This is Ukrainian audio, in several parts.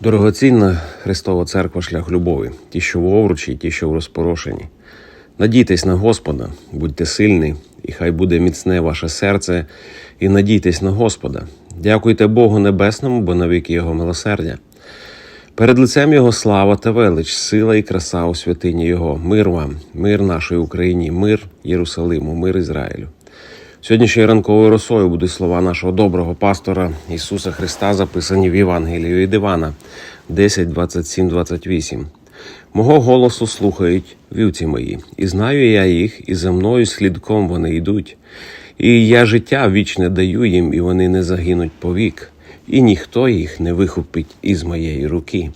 Дорогоцінна Христова Церква шлях любові, ті, що в овручі, ті, що в розпорошенні. Надійтесь на Господа, будьте сильні, і хай буде міцне ваше серце, і надійтесь на Господа. Дякуйте Богу Небесному, бо навіки Його милосердя. Перед лицем Його слава та велич, сила і краса у святині Його. Мир вам, мир нашій Україні, мир Єрусалиму, мир Ізраїлю. Сьогоднішньою ранковою росою будуть слова нашого доброго пастора Ісуса Христа, записані в Євангелії від Івана 10, 27, 28. Мого голосу слухають вівці мої, і знаю я їх, і за мною слідком вони йдуть. І я життя вічне даю їм, і вони не загинуть повік, і ніхто їх не вихопить із моєї руки.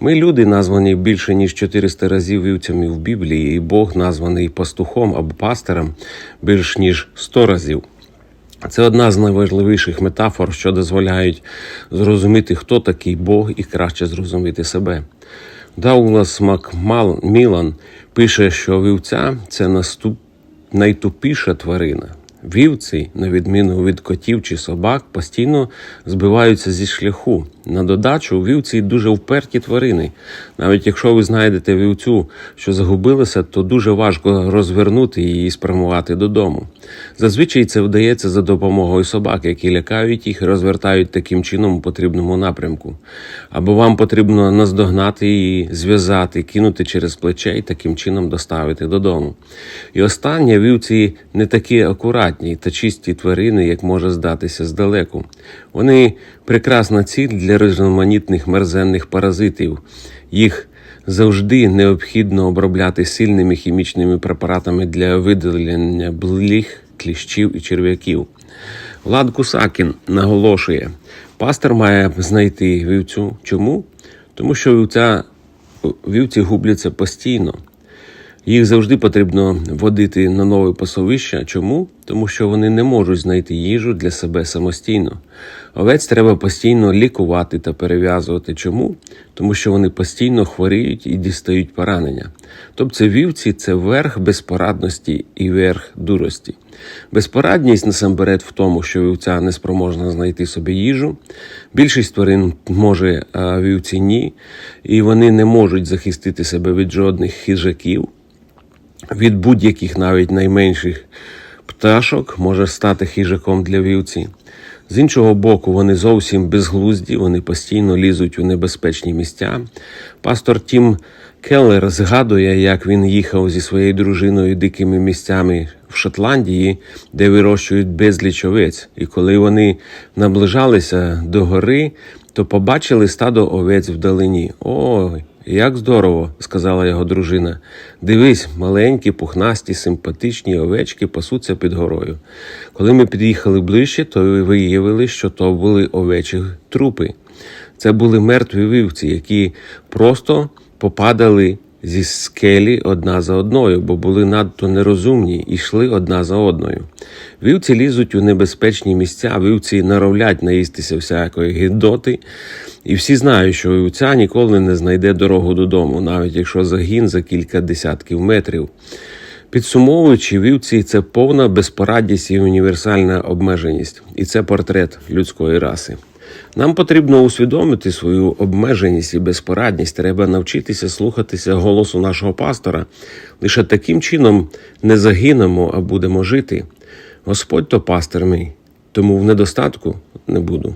Ми люди, названі більше ніж 400 разів вівцями в Біблії, і Бог названий пастухом або пастирем більш ніж 100 разів. Це одна з найважливіших метафор, що дозволяють зрозуміти, хто такий Бог, і краще зрозуміти себе. Дауглас Макмілан пише, що вівця це наступ... найтупіша тварина. Вівці, на відміну від котів чи собак, постійно збиваються зі шляху. На додачу, вівці дуже вперті тварини. Навіть якщо ви знайдете вівцю, що загубилася, то дуже важко розвернути її і спрямувати додому. Зазвичай це вдається за допомогою собак, які лякають їх і розвертають таким чином у потрібному напрямку. Або вам потрібно наздогнати її, зв'язати, кинути через плече і таким чином доставити додому. І останнє вівці не такі акуратні та чисті тварини, як може здатися здалеку. Вони прекрасна ціль для різноманітних мерзенних паразитів. Їх завжди необхідно обробляти сильними хімічними препаратами для видалення бліг, кліщів і черв'яків. Влад Кусакін наголошує, пастор має знайти вівцю. Чому? Тому що вівця, вівці губляться постійно. Їх завжди потрібно водити на нове пасовище. Чому? Тому що вони не можуть знайти їжу для себе самостійно. Овець треба постійно лікувати та перев'язувати. Чому? Тому що вони постійно хворіють і дістають поранення. Тобто вівці це верх безпорадності і верх дурості. Безпорадність насамперед в тому, що вівця не спроможна знайти собі їжу. Більшість тварин може, а вівці ні, і вони не можуть захистити себе від жодних хижаків від будь-яких навіть найменших пташок може стати хижаком для вівці. З іншого боку, вони зовсім безглузді, вони постійно лізуть у небезпечні місця. Пастор Тім Келлер згадує, як він їхав зі своєю дружиною дикими місцями в Шотландії, де вирощують безліч овець. І коли вони наближалися до гори, то побачили стадо овець вдалині. Ой, як здорово, сказала його дружина. Дивись, маленькі, пухнасті, симпатичні овечки пасуться під горою. Коли ми під'їхали ближче, то виявили, що то були овечі трупи. Це були мертві вівці, які просто попадали зі скелі одна за одною, бо були надто нерозумні і йшли одна за одною. Вівці лізуть у небезпечні місця, вівці наровлять наїстися всякої гидоти, і всі знають, що вівця ніколи не знайде дорогу додому, навіть якщо загін за кілька десятків метрів. Підсумовуючи, вівці це повна безпорадність і універсальна обмеженість, і це портрет людської раси. Нам потрібно усвідомити свою обмеженість і безпорадність. Треба навчитися слухатися голосу нашого пастора. Лише таким чином не загинемо, а будемо жити. Господь то пастир мій, тому в недостатку не буду.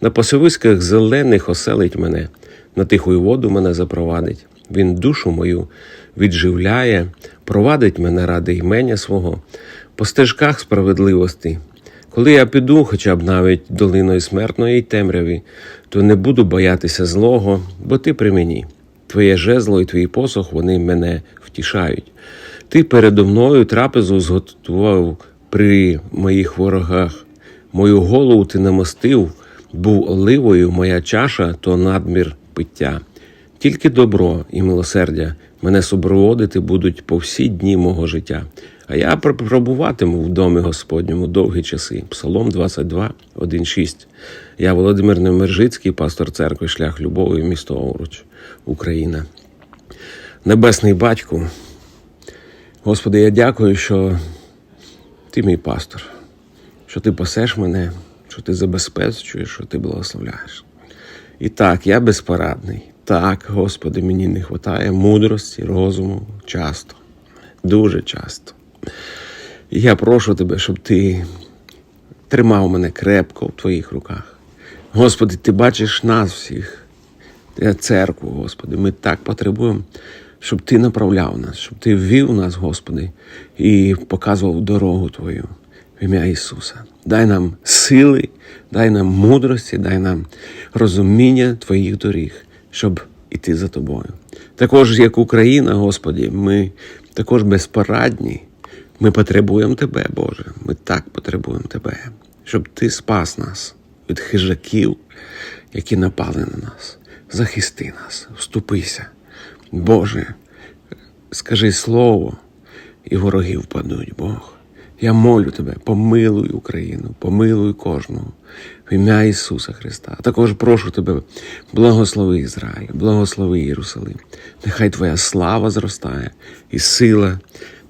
На пасовиськах зелених оселить мене, на тиху воду мене запровадить. Він душу мою відживляє, провадить мене ради імення свого, по стежках справедливості. Коли я піду, хоча б навіть долиною смертної темряві, то не буду боятися злого, бо ти при мені. Твоє жезло і твій посох вони мене втішають. Ти передо мною трапезу зготував при моїх ворогах. Мою голову ти намостив, був оливою, моя чаша то надмір пиття. Тільки добро і милосердя мене супроводити будуть по всі дні мого життя. А я пробуватиму в домі Господньому довгі часи. Псалом 22, 1,6. Я Володимир Немержицький, пастор церкви Шлях Любові, місто Овруч, Україна. Небесний батьку. Господи, я дякую, що ти мій пастор, що ти пасеш мене, що ти забезпечуєш, що ти благословляєш. І так, я безпорадний. Так, Господи, мені не вистачає мудрості, розуму часто, дуже часто. Я прошу тебе, щоб ти тримав мене крепко в твоїх руках. Господи, ти бачиш нас всіх, церкву, Господи. Ми так потребуємо, щоб Ти направляв нас, щоб Ти ввів нас, Господи, і показував дорогу Твою в ім'я Ісуса. Дай нам сили, дай нам мудрості, дай нам розуміння Твоїх доріг, щоб іти за Тобою. Також, як Україна, Господі, ми також безпорадні. Ми потребуємо Тебе, Боже. Ми так потребуємо Тебе, щоб Ти спас нас від хижаків, які напали на нас. Захисти нас, вступися. Боже, скажи слово, і вороги впадуть, Бог. Я молю тебе, помилуй Україну, помилуй кожного в ім'я Ісуса Христа. А також прошу тебе, благослови Ізраїль, благослови Єрусалим. Нехай Твоя слава зростає і сила